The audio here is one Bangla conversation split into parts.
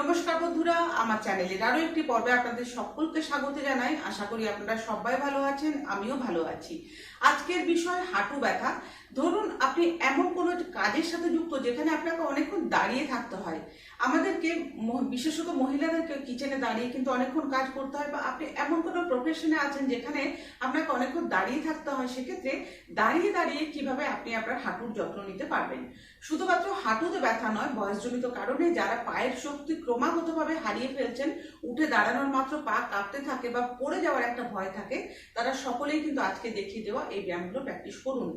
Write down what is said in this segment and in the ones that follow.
নমস্কার বন্ধুরা, আমার চ্যানেলের আরও একটি পর্বে আপনাদের সকলকে স্বাগত জানাই। আশা করি আপনারা সবাই ভালো আছেন, আমিও ভালো আছি। আজকের বিষয় হাঁটু ব্যথা। ধরুন আপনি এমন কোনো কাজের সাথে যুক্ত যেখানে আপনাকে অনেকক্ষণ দাঁড়িয়ে থাকতে হয়। আমাদেরকে বিশেষত মহিলাদেরকে কিচেনে দাঁড়িয়ে কিন্তু অনেকক্ষণ কাজ করতে হয় বা আপনি এমন কোনো প্রফেশনে আছেন যেখানে আপনাকে অনেকক্ষণ দাঁড়িয়ে থাকতে হয়, সেক্ষেত্রে দাঁড়িয়ে দাঁড়িয়ে কীভাবে আপনি আপনার হাঁটুর যত্ন নিতে পারবেন? শুধুমাত্র হাঁটুতে ব্যথা নয়, বয়সজনিত কারণে যারা পায়ের শক্তি ক্রমাগতভাবে হারিয়ে ফেলছেন, উঠে দাঁড়ানোর মাত্র পা কাঁপতে থাকে বা পড়ে যাওয়ার একটা ভয় থাকে, তারা সকলেই কিন্তু আজকে দেখিয়ে দেওয়া এই ব্যায়ামগুলো প্র্যাকটিস করুন।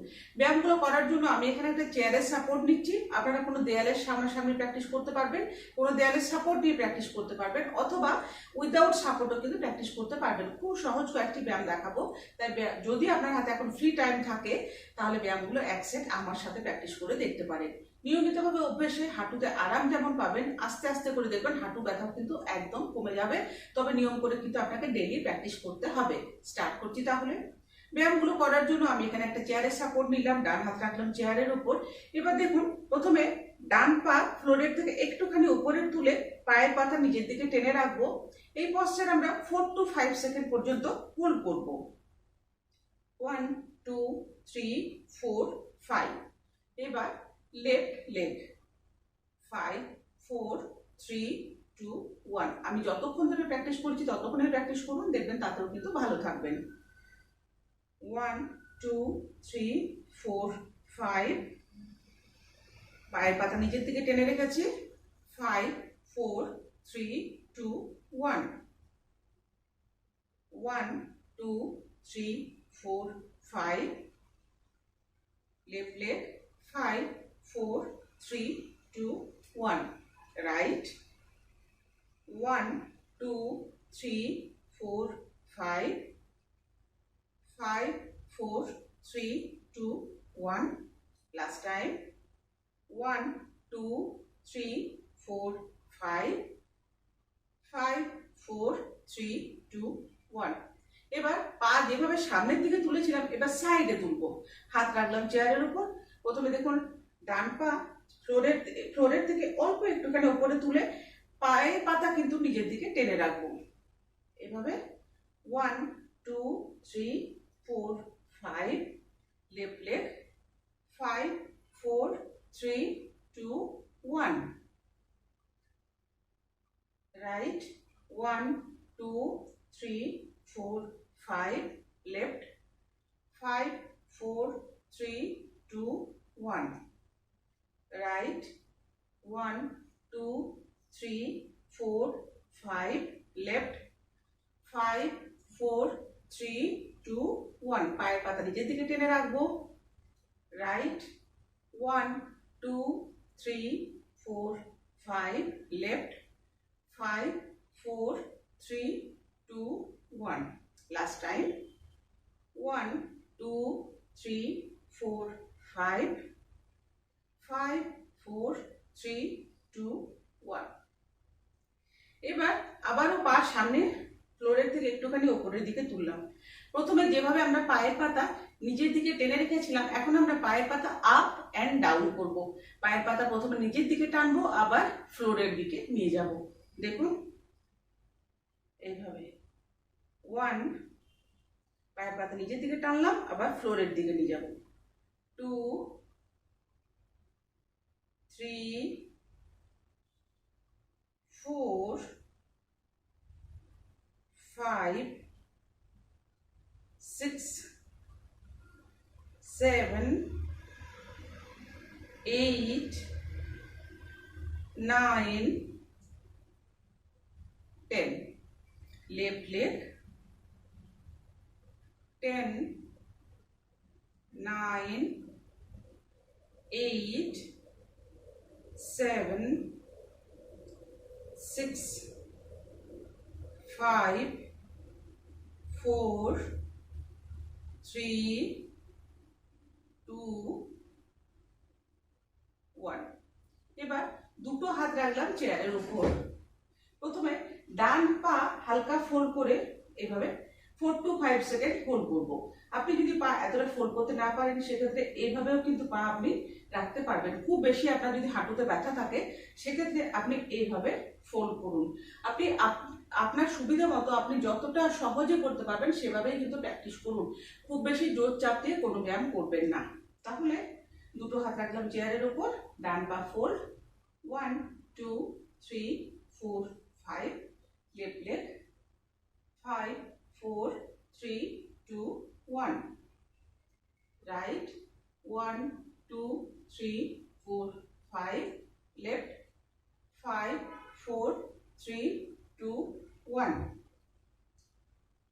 ব্যায়ামগুলো করার জন্য আমি এখানে একটা চেয়ারের সাপোর্ট নিচ্ছি। আপনারা কোনো দেয়ালের সামনাসামনি প্র্যাকটিস করতে পারবেন, কোনো দেয়ালের সাপোর্ট দিয়ে প্র্যাকটিস করতে পারবেন, অথবা উইদাউট সাপোর্টও কিন্তু প্র্যাকটিস করতে পারবেন। খুব সহজ কয়েকটি ব্যায়াম দেখাবো। তাই যদি আপনার হাতে এখন ফ্রি টাইম থাকে, তাহলে ব্যায়ামগুলো এক সেট আমার সাথে প্র্যাকটিস করে দেখতে পারেন। নিয়মিতভাবে অভ্যেসে হাঁটুতে আরাম যেমন পাবেন, আস্তে আস্তে করে দেখবেন হাঁটু ব্যথা কিন্তু একদম কমে যাবে। তবে নিয়ম করে কিন্তু আপনাকে ডেইলি প্র্যাকটিস করতে হবে। স্টার্ট করছি তাহলে। ব্যায়ামগুলো করার জন্য আমি এখানে একটা চেয়ারের সাপোর্ট নিলাম, ডান হাত রাখলাম চেয়ারের উপর। এবার দেখুন, প্রথমে ডান পা ফ্লোরের থেকে একটুখানি উপরে তুলে পায়ের পাতা নিজের দিকে টেনে রাখব। এই পশ্চার আমরা ফোর টু ফাইভ সেকেন্ড পর্যন্ত হোল্ড করব। One two three four five এবার left leg five four three two one আমি যতক্ষণ ধরে প্র্যাকটিস করছি, ততক্ষণে প্র্যাকটিস করুন, দেখবেন তাতেও কিন্তু ভালো থাকবেন। One, two, three, four, five. পায়ের পাতা নিচের দিকে টেনে রেখেছি। Five, four, three, two, one. One, two, three, four, five. Left leg five, four, three, two, one. Right. One, two, three, four 3, 2, 1. Last time. 1, 2, 3, 4, 5. 5, 4, 3, 2, 1. এবার পা যেভাবে সামনের দিকে তুলেছিলাম এবার সাইডে তুলবো হাত রাখলাম চেয়ারের উপর প্রথমে দেখুন ডান পা ফ্লোরের ফ্লোরের থেকে অল্প একটুখানি উপরে তুলে পায়ে পাতা কিন্তু নিজের দিকে টেনে রাখব এভাবে one two three four five left leg 5 4 3 2 1 right 1 2 3 4 5 left. 5 4 3 2 1 right 1 2 3 4 5 left. 5 4 3 two one পায়ের পাতা নিজের দিকে টেনে রাখব। Right one two three four five left five four three two one last time one two three four five five four three two one এবার আবারও পা সামনে ফ্লোরের থেকে একটুখানি ওপরের দিকে তুললাম। প্রথমে যেভাবে আমরা পায়ের পাতা নিজের দিকে টেনে রেখেছিলাম, এখন আমরা পায়ের পাতা আপ অ্যান্ড ডাউন করব। পায়ের পাতা প্রথমে নিজের দিকে টানবো, আবার ফ্লোরের দিকে নিয়ে যাব। দেখুন, এইভাবে ওয়ান পায়ের পাতা নিজের দিকে টানলাম, আবার ফ্লোরের দিকে নিয়ে যাব। Two three four five six, seven, eight, nine, ten. Left leg, ten, nine, eight, seven, six, five, four, three, two, one. এবার দুটো হাত রাখলাম চেয়ারের উপর প্রথমে ডান পা হালকা ফোল্ড করে এভাবে four two five second hold করব আপনি যদি পা এতটা ফোল্ড করতে না পারেন সেক্ষেত্রে এইভাবেও কিন্তু পা আপনি রাখতে পারবেন। খুব বেশি আপনার যদি হাঁটুতে ব্যথা থাকে, সেক্ষেত্রে আপনি এইভাবে ফোল্ড করুন। আপনি আপ- আপনার সুবিধা মতো আপনি যতটা সহজে করতে পারবেন, সেভাবেই কিন্তু প্র্যাকটিস করুন। খুব বেশি জোর চাপ দিয়ে কোনো ব্যায়াম করবেন না। তাহলে দুটো হাত রাখলাম চেয়ারের ওপর ডান পা fold one two three four five left leg five four three two one right one two three, four, five. Left, five, four, three, two, one.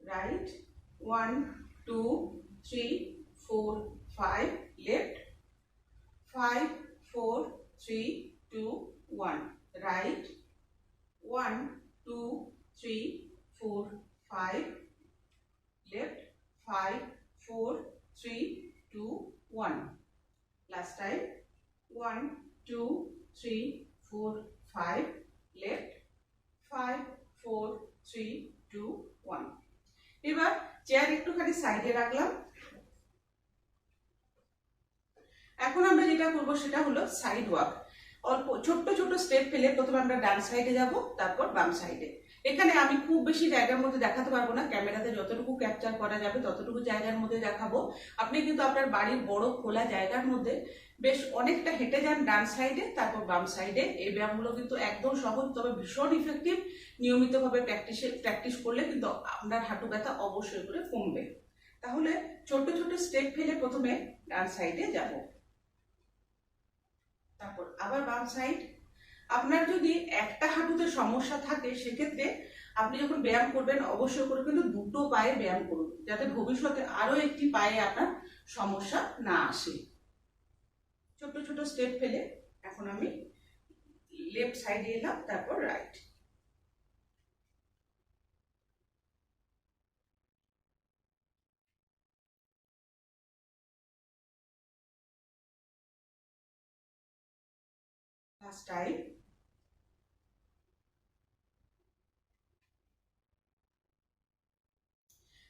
Right, one, two, three, four, five. Left, five, four, three, two, one. Right, one, two, three, four, five. Left, five, four, three, two, one. Last time one two three four five left five four three two one এবার চেয়ার একটুখানি সাইডে রাখলাম। এখন আমরা যেটা করব সেটা হলো সাইড ওয়াক অল্প, ছোট্ট ছোট্ট স্টেপ ফেলে প্রথমে আমরা ডান সাইডে যাব, তারপর বাম সাইডে এখানে আমি খুব বেশি জায়গার মধ্যে দেখাতে পারব না। ক্যামেরাতে যতটুকু ক্যাপচার করা যাবে, ততটুকু জায়গার মধ্যে দেখাবো। আপনি কিন্তু আপনার বাড়ির বড় খোলা জায়গার মধ্যে বেশ অনেকটা হেঁটে যান ডান সাইডে তারপর বাম সাইডে এই ব্যায়ামগুলো কিন্তু একদম সহজ, তবে ভীষণ ইফেক্টিভ নিয়মিতভাবে প্র্যাকটিসে প্র্যাকটিস করলে কিন্তু আপনার হাঁটু ব্যথা অবশ্যই করে কমবে। তাহলে ছোট ছোট স্টেপ ফেলে প্রথমে ডান সাইডে যাব। তারপর আবার বাম সাইড আপনার যদি একটা হাঁটুতে সমস্যা থাকে, সেক্ষেত্রে আপনি যখন ব্যায়াম করবেন, অবশ্যই করে কিন্তু দুটো পায়ে ব্যায়াম করুন, যাতে ভবিষ্যতে আরও একটি পায়ে আপনার সমস্যা না আসে। ছোট ছোট স্টেপ ফেলে এখন আমি লেফট সাইডে এলাম, তারপর রাইট লাস্ট টাইম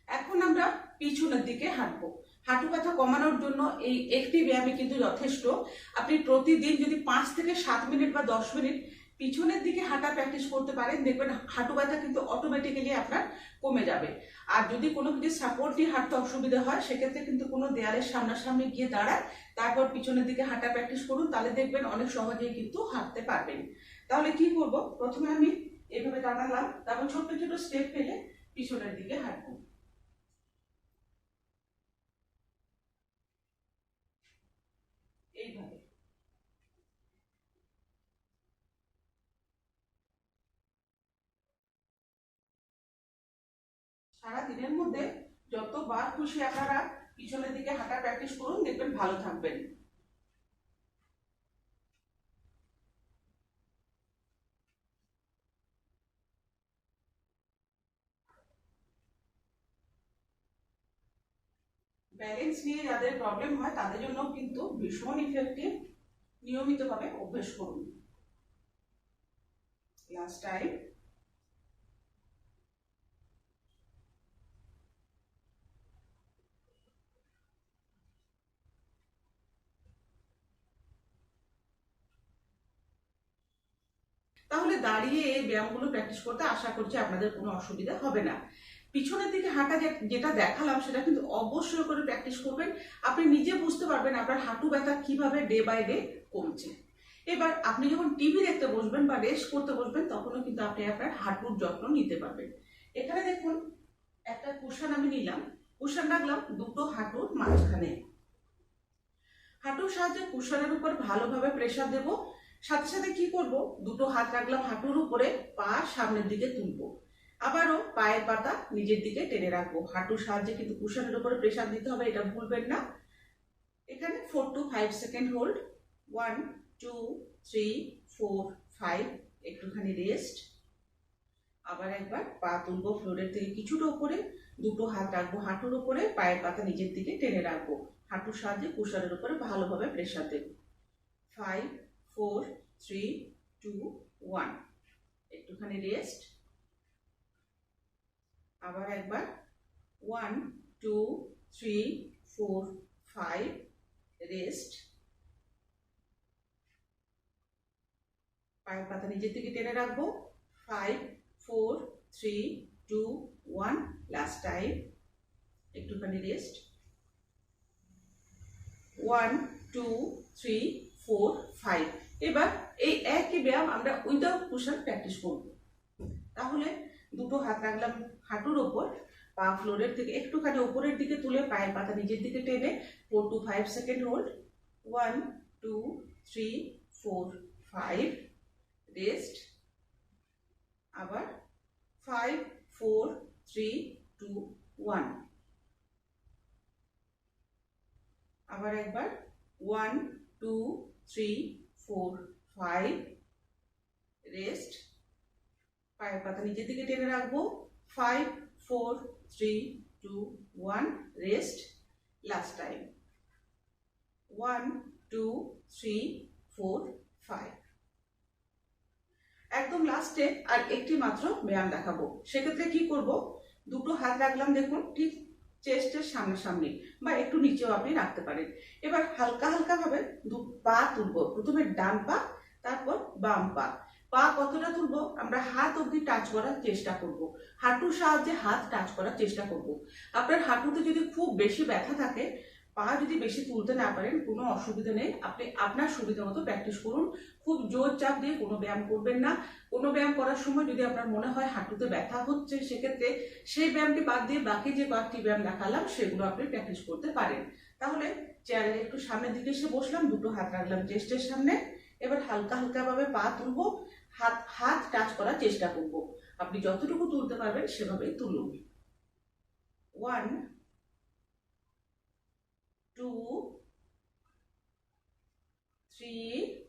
এখন আমরা পিছনের দিকে হাঁটবো। হাঁটু ব্যথা কমানোর জন্য এই একটি ব্যায়ামে কিন্তু যথেষ্ট। আপনি প্রতিদিন যদি পাঁচ থেকে সাত মিনিট বা দশ মিনিট পিছনের দিকে হাঁটা প্র্যাকটিস করতে পারেন, দেখবেন হাঁটু ব্যথা কিন্তু অটোমেটিক্যালি আপনার কমে যাবে। আর যদি কোনো কিছু সাপোর্ট দিয়ে হাঁটতে অসুবিধা হয়, সেক্ষেত্রে কিন্তু কোনো দেয়ালের সামনাসামনি গিয়ে দাঁড়ায় তারপর পিছনের দিকে হাঁটা প্র্যাকটিস করুন, তাহলে দেখবেন অনেক সহজেই কিন্তু হাঁটতে পারবেন। তাহলে কি করব? প্রথমে আমি এভাবে দাঁড়ালাম, তারপর ছোট্ট ছোট স্টেপ ফেলে পিছনের দিকে হাঁটবো এইভাবে সারা দিনের মধ্যে যতবার খুশি আপনারা পিছনের দিকে হাঁটা প্র্যাকটিস করুন, দেখবেন ভালো থাকবেন। ব্যালেন্স নিয়ে যাদের প্রবলেম হয়, তাদের জন্য কিন্তু ভীষণ ইফেক্টিভ নিয়মিতভাবে অভ্যেস করুন। লাস্ট টাইম তাহলে দাঁড়িয়ে এই ব্যায়ামগুলো প্র্যাকটিস করতে আশা করছি আপনাদের কোনো অসুবিধা হবে না। পিছনের দিকে হাঁটা যেটা দেখালাম, সেটা কিন্তু অবশ্যই করে প্র্যাকটিস করবেন। আপনি নিজে বুঝতে পারবেন আপনার হাঁটু ব্যথা কীভাবে ডে বাই ডে কমছে। এবার আপনি যখন টিভি দেখতে বসবেন বা রেস্ট করতে বসবেন, তখনও কিন্তু আপনি আপনার হাঁটুর যত্ন নিতে পারবেন। এখানে দেখুন, একটা কুশন আমি নিলাম। কুশন রাখলাম দুটো হাঁটুর মাঝখানে। হাঁটুর সাহায্যে কুশনের উপর ভালোভাবে প্রেসার দেব। সাথে সাথে কি করব? দুটো হাত রাখলাম হাঁটুর উপরে, পা সামনের দিকে তুলবো। আবারও পায়ের পাতা নিজের দিকে টেনে রাখব। হাঁটুর সাহায্যে কিন্তু কুশনের উপরে প্রেশার দিতে হবে, এটা ভুলবেন না। এখানে four to five second hold one two three four five একটুখানি রেস্ট আবার একবার পা তুলবো ফ্লোরের থেকে কিছুটা উপরে। দুটো হাত রাখব হাঁটুর উপরে, পায়ের পাতা নিজের দিকে টেনে রাখব। হাঁটুর সাহায্যে কুশনের উপরে ভালোভাবে প্রেসার দেব। Five four three two one একটুখানি রেস্ট আবার একবার one two three four five rest পায়ের পাতা নিজের দিকে টেনে রাখব। Five four three two one last time একটুখানি rest one two three four five এবার এই একই ব্যায়াম আমরা উইদাউট পুষার প্র্যাকটিস করব। তাহলে দুটো হাত রাখলাম হাঁটুর ওপর, পা ফ্লোরের থেকে একটুখানি ওপরের দিকে তুলে পায়ের পাতা নিজের দিকে টেনে four to five second hold one two three four five rest আবার five four three two one আবার একবার one two three four five rest পায়ের পাতা নিচের দিকে টেনে রাখব five four three two one rest last time one two three four five একদম লাস্টে আর একটি মাত্র ব্যায়াম দেখাবো। সেক্ষেত্রে কি করব? দুটো হাত রাখলাম, দেখুন, ঠিক চেস্টের সামনাসামনি বা একটু নিচেও আপনি রাখতে পারেন। এবার হালকা হালকাভাবে দু পা তুলবো। প্রথমে ডান পা, তারপর বাম পা। পা কতটা তুলবো? আমরা হাত অব্দি টাচ করার চেষ্টা করব। হাঁটুর সাহায্যে হাত টাচ করার চেষ্টা করব। আপনার হাঁটুতে যদি খুব বেশি ব্যথা থাকে পা যদি বেশি তুলতে না পারেন, কোনো অসুবিধা নেই। আপনি আপনার সুবিধা মতো প্র্যাকটিস করুন। খুব জোর চাপ দিয়ে কোনো ব্যায়াম করবেন না। কোনো ব্যায়াম করার সময় যদি আপনার মনে হয় হাঁটুতে ব্যথা হচ্ছে, সেক্ষেত্রে সেই ব্যায়ামটি বাদ দিয়ে বাকি যে কয়েকটি ব্যায়াম দেখালাম, সেগুলো আপনি প্র্যাকটিস করতে পারেন। তাহলে চেয়ারের একটু সামনের দিকে এসে বসলাম, দুটো হাত রাখলাম চেস্টের সামনে। এবার হালকা হালকা ভাবে পা তুলবো। হাত হাত টাচ করার চেষ্টা করব। আপনি যতটুকু তুলতে পারবেন, সেভাবেই তুলুন। One two, three,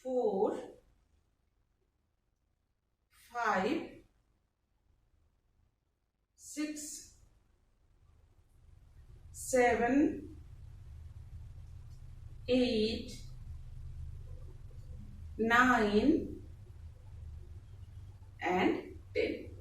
four, five, six, seven, eight, nine, and ten.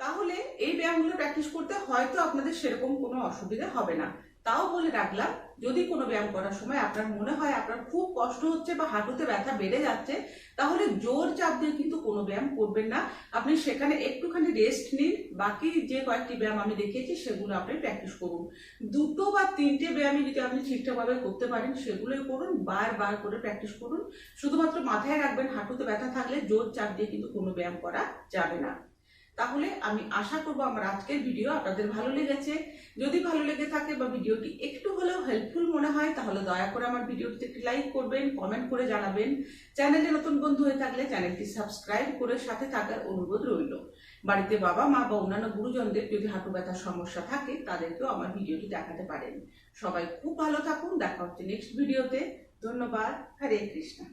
তাহলে এই ব্যায়ামগুলো প্র্যাকটিস করতে হয়তো আপনাদের সেরকম কোনো অসুবিধা হবে না। তাও বলে রাখলাম, যদি কোনো ব্যায়াম করার সময় আপনার মনে হয় আপনার খুব কষ্ট হচ্ছে বা হাঁটুতে ব্যথা বেড়ে যাচ্ছে, তাহলে জোর চাপ দিয়ে কিন্তু কোনো ব্যায়াম করবেন না। আপনি সেখানে একটুখানি রেস্ট নিন, বাকি যে কয়েকটি ব্যায়াম আমি দেখিয়েছি সেগুলো আপনি প্র্যাকটিস করুন। দুটো বা তিনটে ব্যায়ামই যদি আপনি ঠিকঠাকভাবে করতে পারেন, সেগুলোই করুন, বারবার করে প্র্যাকটিস করুন। শুধুমাত্র মাথায় রাখবেন, হাঁটুতে ব্যথা থাকলে জোর চাপ দিয়ে কিন্তু কোনো ব্যায়াম করা যাবে না। তাহলে আমি আশা করব আমার আজকের ভিডিও আপনাদের ভালো লেগেছে। যদি ভালো লেগে থাকে বা ভিডিওটি একটু হলেও হেল্পফুল মনে হয়, তাহলে দয়া করে আমার ভিডিওটিতে একটি লাইক করবেন কমেন্ট করে জানাবেন। চ্যানেলে নতুন বন্ধু হয়ে থাকলে চ্যানেলটি সাবস্ক্রাইব করে সাথে থাকার অনুরোধ রইল। বাড়িতে বাবা, মা বা অন্যান্য গুরুজনদের যদি হাঁটু ব্যথার সমস্যা থাকে, তাদেরকেও আমার ভিডিওটি দেখাতে পারেন। সবাই খুব ভালো থাকুন, দেখা হচ্ছে নেক্সট ভিডিওতে ধন্যবাদ। হরে কৃষ্ণা।